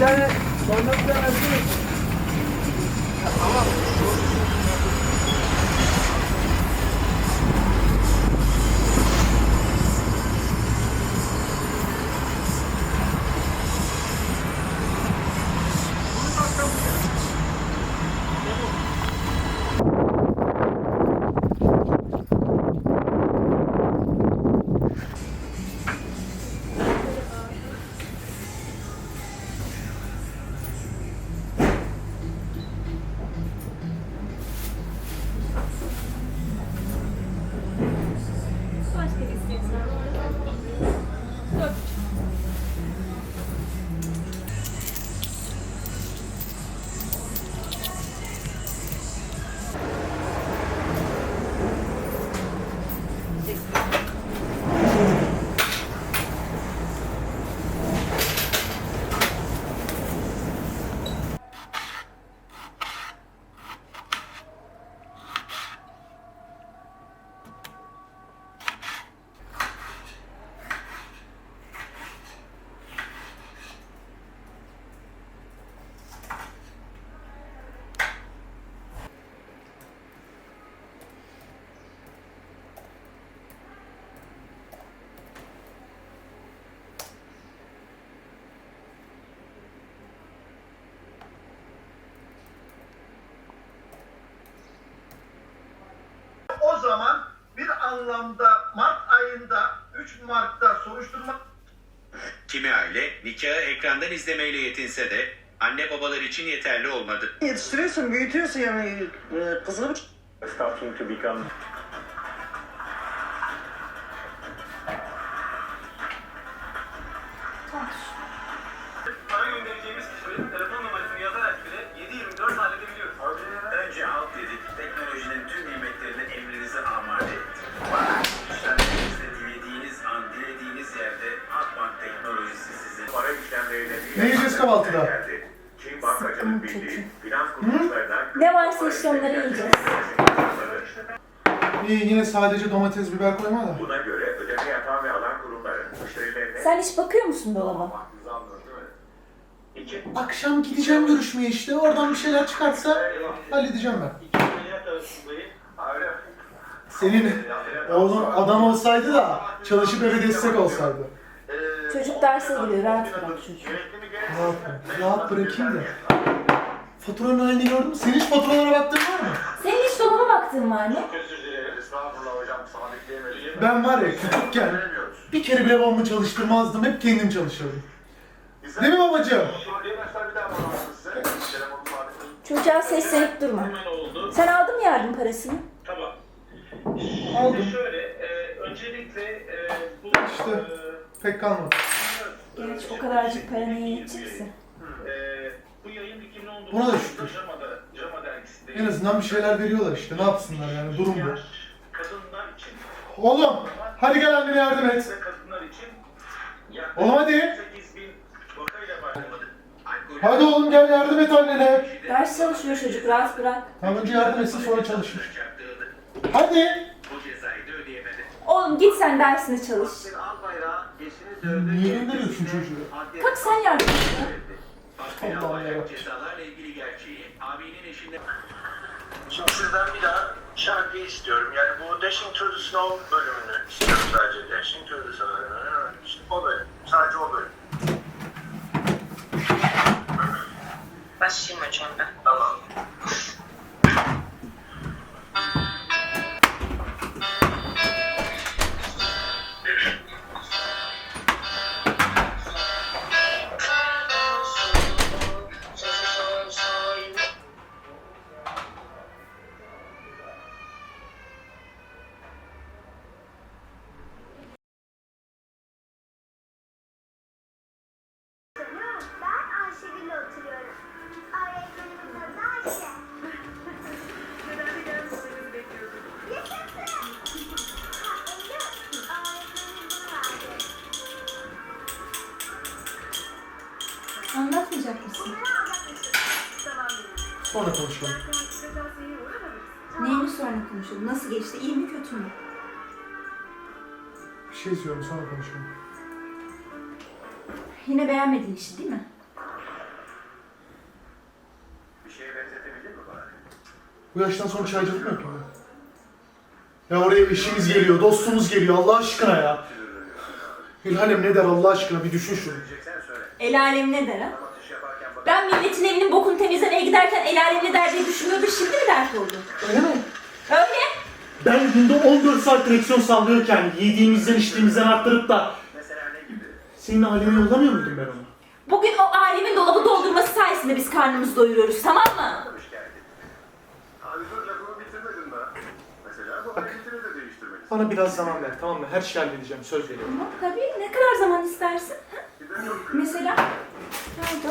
tane, sonra bir tane O zaman bir anlamda Mart ayında 3 Mart'ta soruşturma Kimi aile nikahı ekrandan izlemeyle yetinse de anne babalar için yeterli olmadı. Yetiştiriyorsun, büyütüyorsun yani. Ee, Kızını starting to become kahvaltıda? geldi. Çin Bankacılık Birliği finans kuruluşlarından Ne varsa işte onları yiyeceğiz. İyi yine sadece domates biber koyma da. Buna göre ödeme yapan ve alan kurumların müşterilerine Sen hiç bakıyor musun dolaba? İki, Akşam gideceğim görüşmeye işte. Oradan bir şeyler çıkarsa halledeceğim ben. Senin oğlun adam olsaydı da çalışıp eve destek olsaydı. Çocuk derse giriyor, rahat bırak çocuğu. Rahat, rahat bırakayım da. Faturanın halini gördün mü? Senin hiç faturalara baktığın var mı? Senin hiç dolaba baktığın var mı? özür dilerim. Estağfurullah hocam. Sana bekleyemedim. Ben var ya küçükken bir kere bile babamı çalıştırmazdım. Hep kendim çalışırdım. Değil mi babacığım? Çocuğa seslenip durma. Sen aldın mı yardım parasını? Tamam. Aldım. Şimdi şöyle, e, öncelikle e, bu İşte. Pek kalmadı. Gerçi o kadarcık para neye yetecekse. bu yayın 2019 Buna da şükür. En azından bir şeyler veriyorlar işte. Ne yapsınlar yani durum bu. Oğlum hadi gel annene yardım et. Oğlum hadi. 8 bin vakayla başladı. Hadi oğlum gel yardım et annene. Ders çalışıyor çocuk, rahat bırak. Tamam önce yardım etsin sonra çalışır. Hadi. Oğlum git sen dersini çalış. Niye gönderiyorsun çocuğu? Kalk sen yardım ya. Allah olacak yarabbim. cezalarla ilgili gerçeği abinin eşinden Şimdi sizden bir daha şarkıyı istiyorum. Yani bu Dashing Through the Snow bölümünü istiyorum sadece. Dashing Through the Snow Sonra konuşalım. Neyini sonra konuşalım? Nasıl geçti? İyi mi kötü mü? Bir şey istiyorum sonra konuşalım. Yine beğenmediğin işi değil mi? Bir şeye benzetebilir mi bari? Bu yaştan sonra çaycılık mı yapıyor? Ya oraya işimiz geliyor, dostumuz geliyor Allah aşkına ya. El ne der Allah aşkına bir düşün şunu. El alem ne der ha? Ben milletin evini giderken el alem ne der diye düşünüyordum. Şimdi mi dert oldu? Öyle mi? Öyle. Ben günde 14 saat direksiyon sallıyorken yediğimizden içtiğimizden arttırıp da senin aileni yollamıyor muydum ben onu? Bugün o alemin dolabı doldurması sayesinde biz karnımızı doyuruyoruz tamam mı? Bana biraz zaman ver tamam mı? Her şeyi halledeceğim söz veriyorum. Tamam tabii. Ne kadar zaman istersin? Ha? Mesela? Nerede?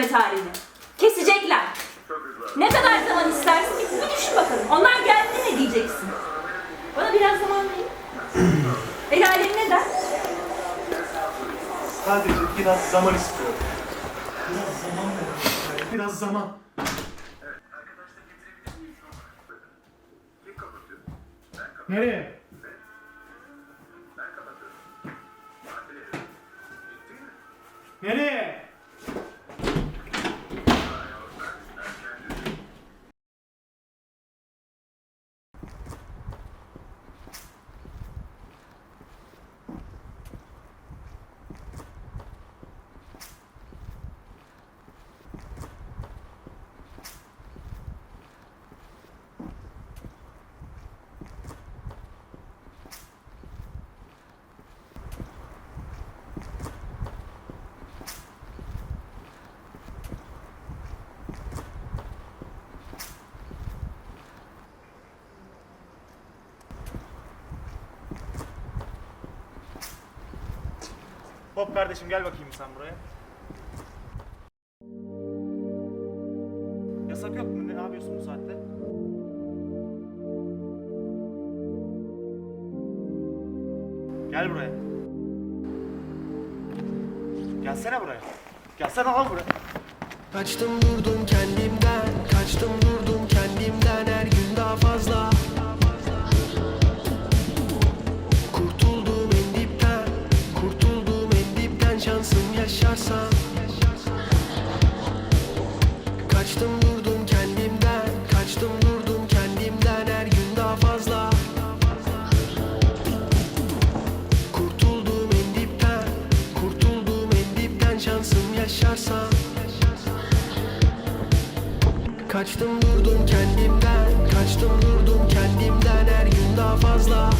Ödeme tarihini? Kesecekler. Ne kadar zaman istersin? Bir, bir düşün bakalım. Onlar geldiğinde ne diyeceksin? Bana biraz zaman verin. El alem ne der? Sadece biraz zaman istiyorum. Biraz zaman ver. Biraz zaman. Nereye? Nereye? Hop kardeşim gel bakayım sen buraya. Yasak yok mu? Ne yapıyorsun bu saatte? Gel buraya. Gelsene buraya. Gelsene lan buraya. Kaçtım durdum kendimden Kaçtım durdum kendimden her gün daha fazla şansım yaşarsam Kaçtım durdum kendimden Kaçtım durdum kendimden her gün daha fazla. Kurtuldum en dipten Kurtuldum en dipten şansım yaşarsam Kaçtım durdum kendimden Kaçtım durdum kendimden her gün daha fazla